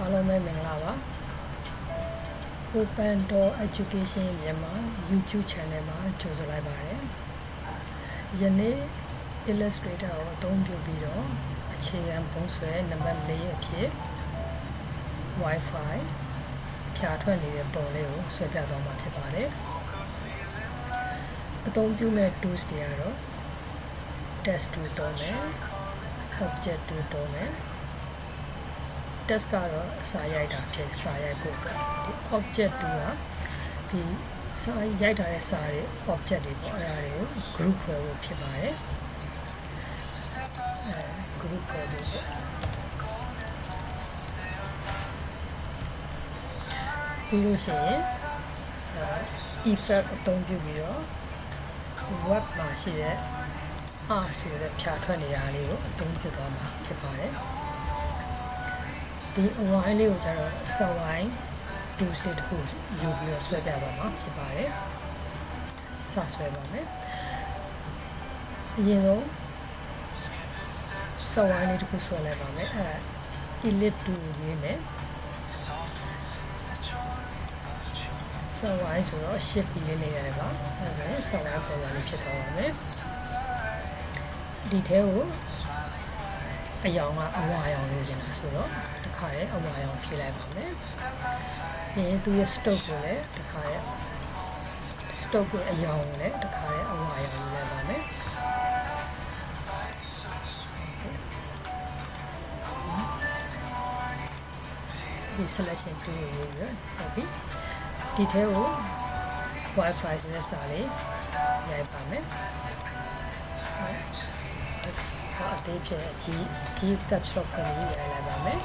အားလုံးပဲမင်္ဂလာပါ Open Door Education မြန်မာ YouTube Channel မှာကြိုဆိုလိုက်ပါတယ်ယနေ့ Illustrator ကိုအသုံးပြုပြီးတော့အခြေခံပုံဆွဲနံပါတ်၄အဖြစ် Wi-Fi ဖြာထွက်နေတဲ့ပုံလေးကိုဆွဲပြသွားမှာဖြစ်ပါတယ်အသုံးပြုမဲ့ tools တွေကတော့ test tool သုံးမယ် object tool သုံးမယ် test ကတော့စာရိုက်တာဖြစ်စာရိုက်ဖို့အတွက်ဒီ object 2ကဒီစာရိုက်ထားတဲ့စာတွေ object တွေပေါ့အဲ့ဒါတွေကို group ဖွဲ့ဖို့ဖြစ်ပါတယ်အဲ group ဖွဲ့ဖို့ပေါ့ပြီးလို့ရှိရင်အဲ effect အသုံးပြုပြီးတော့ web မှာရှိတဲ့ R ဆိုတဲ့ဖြာထွက်နေတာလေးကိုအသုံးပြုသွားမှာဖြစ်ပါတယ် ဒီအဝိုင်းလေးကိုကျတော့စဝိုင်း tools လေးတစ်ခုယူပြီးတော့ဆွဲပြပါမှာဖြစ်ပါတယ်စဆွဲပါမယ်အရင်ဆုံးစဝိုင်းလေးတစ်ခုဆွဲလိုက်ပါမယ်အဲ ellipse tool ရွေးမယ်စဝိုင်းဆိုတော့ shift key လေးနေရတယ်ပါအဲဒါဆိုရင်စဝိုင်းပုံစံလေးဖြစ်သွားပါမယ်ဒီထဲကိုအယောင်ကအဝါရောင်လိုချင်တာဆိုတော့တ ခါရဲအဝါရောင်ဖြည့်လိုက်ပါမယ်။ပြီးရင်သူရဲ့ stock ကိုလည်းတခါရဲ stock ရဲ့အယောင်ကိုလည်းတခါရဲအဝါရောင်လိုလိုက်ပါမယ်။ဒီ selection 2ကိုယူပြီးဟုတ်ပြီ။ဒီထဲကို Wi-Fi ဆိုတဲ့စာလေးရိုက်ပါမယ်။ဟုတ်အသေးဖြစ်အကြီးအကြီး caps lock ကလေးရိုက်လိုက်ပါမယ်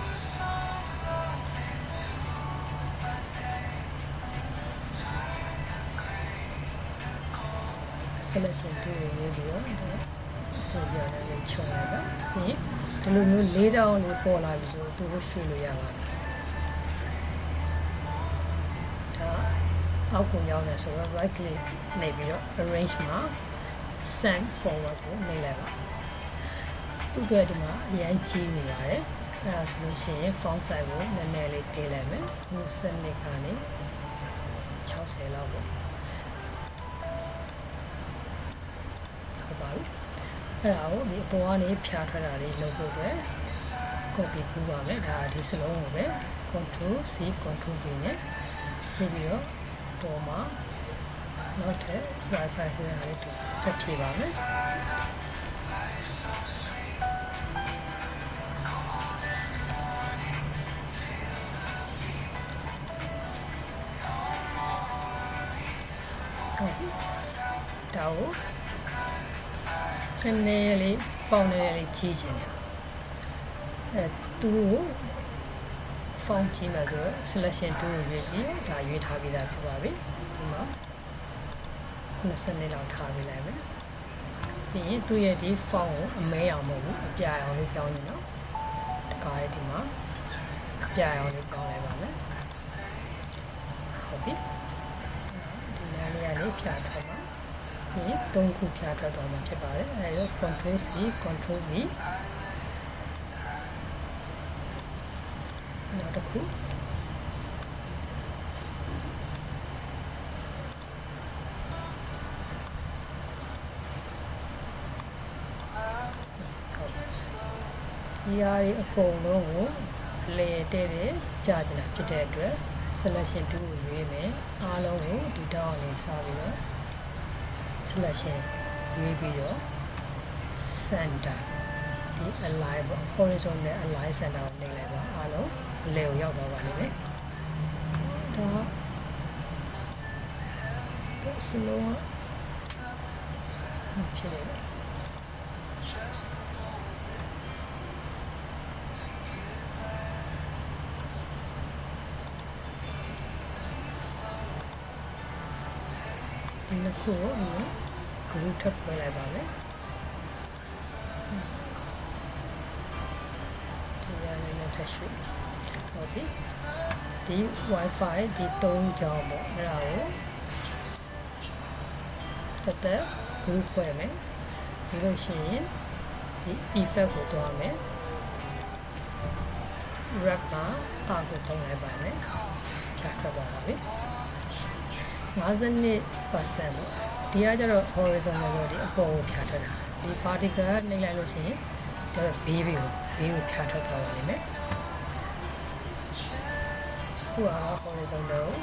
selection 2ကိုရေးပြီးတော့အစိုးရနဲ့လေးချုံလိုက်ပါပြီးဒီလိုမျိုးလေးတောင်းလေးပေါ်လာပြီဆိုသူကိုရွှေ့လို့ရပါပြီဒါအောက်ကိုရောက်နေဆိုတော့ right click နေပြီးတော့ arrange မှာ send forward ကိုနှိပ်လိုက်ပါသူ့အတွက်ဒီမှာအရင်ကြီးနေပါတယ်အဲ့ဒါဆိုလို့ရှိရင် font size ကိုနည်းနည်းလေးသေးလိုက်မယ်22ကနေ60လောက်ပေါ့ အဲ့ဒါကိုဒီအပေါ်ကနေဖြာထွက်တာလေးလုပ်ဖို့အတွက် copy ကူးပါမယ်ဒါဒီစလုံးကိုပဲ control c control v နဲ့ပြီးပြီးတော့အပေါ်မှာနောက်ထပ် wifi ဆိုတဲ့ဟာလေးတက်ဖြည့်ပါမယ်ဟုတ်ပြီဒါကို နည်းနည်းလေးပေါင်းနည်းနည်းလေးကြီးချင်တယ်အဲသူ့ကိုဖောင်းကြည့်မှာဆိုတော့ selection 2ကိုရွေးပြီးဒါရွေးထားပြီးသားဖြစ်သွားပြီဒီမှာ90လောက်ထားပေးလိုက်မယ်ပြီးရင်သူ့ရဲ့ဒီ font ကိုအမဲအောင်မဟုတ်ဘူးအပြာရောင်လေးပြောင်းနေတော့တခါလေးဒီမှာအပြာရောင်လေးပြောင်းလိုက်ပါမယ်ဟုတ်ပြီဒီနားလေးကနေဖြာထွက်ပါ ပြီးရင်၃ခုဖြာထွက်သွားမှာဖြစ်ပါတယ်အဲဒါ control C control V နောက်တစ်ခုဒီဟာတွေအကုန်လုံးကိုလေတဲ့တဲ့ကြာကျင်တာဖြစ်တဲ့အတွက် selection 2ကိုရွေးမယ်အားလုံးကိုဒီတောင်းလေးစားပြီးတော့ selection ရွေးပြီးတော့ center ဒီ align ပေါ့ horizontal align center ကိုနှိပ်လိုက်ပါအားလုံးအလဲကိုရောက်သွားပါလိမ့်မယ်ဒါဒါစလုံးကမဖြစ်နေဘူးဒီနှစ်ခုကို အရင် group ထပ်ဖွဲ့လိုက်ပါမယ်ဒီရနေနဲ့ထပ်ရှုဟုတ်ပြီဒီ wifi ဒီ3ကြောင်းပေါ့အဲ့ဒါကိုတက်တက် group ဖွဲ့မယ်ဒီလို့ရှိရင်ဒီ effect ကိုတွားမယ် wrap ကအာကိုသုံးလိုက်ပါမယ်ဖြတ်ထွက်သွားပါပြီ52%ပေါ့ ဒီကကျတော့ horizontal ဆိုဒီအပေါ်ကိုဖြတ်ထွက်တာဒီ vertical နှိပ်လိုက်လို့ရှိရင်ဒါဘေးဘေးကိုဘေးကိုဖြတ်ထွက်သွားပါလိမ့်မယ်ခုက horizontal ကို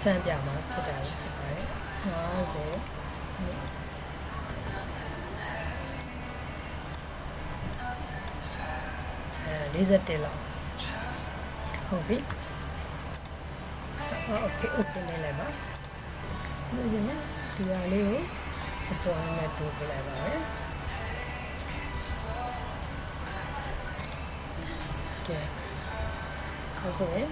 စမ်းပြမှာဖြစ်တာဖြစ်ပါတယ်50အဲ41လောက်ဟုတ်ပြီအော်โอเคโอเคနေလိုက်ပါ လို့ရှင်ဒီဟာလေးကိုအပေါ်နဲ့တိုးပြလိုက်ပါမယ်ကဲအဲဆိုရင်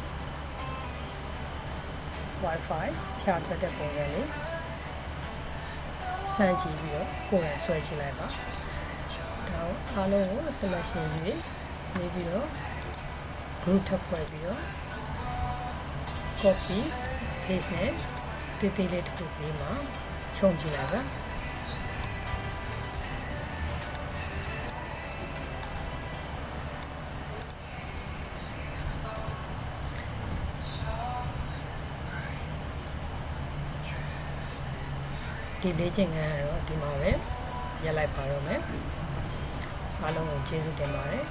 Wi-Fi ဖြာထွက်တဲ့ပုံစံလေးစမ်းကြည့်ပြီးတော့ကိုယ်ရဆွဲချလိုက်ပါဒါအားလုံးကို selection ယူနေပြီးတော့ group ထပ်ဖွဲ့ပြီးတော့ copy paste နဲ့ တေးသေးလေးတစ်ခုပေးမှာခြုံကြည့်လိုက်ပါဒီလေ့ကျင့်ခန်းကတော့ဒီမှာပဲရက်လိုက်ပါတော့မယ်အားလုံးကိုကျေးဇူးတင်ပါတယ်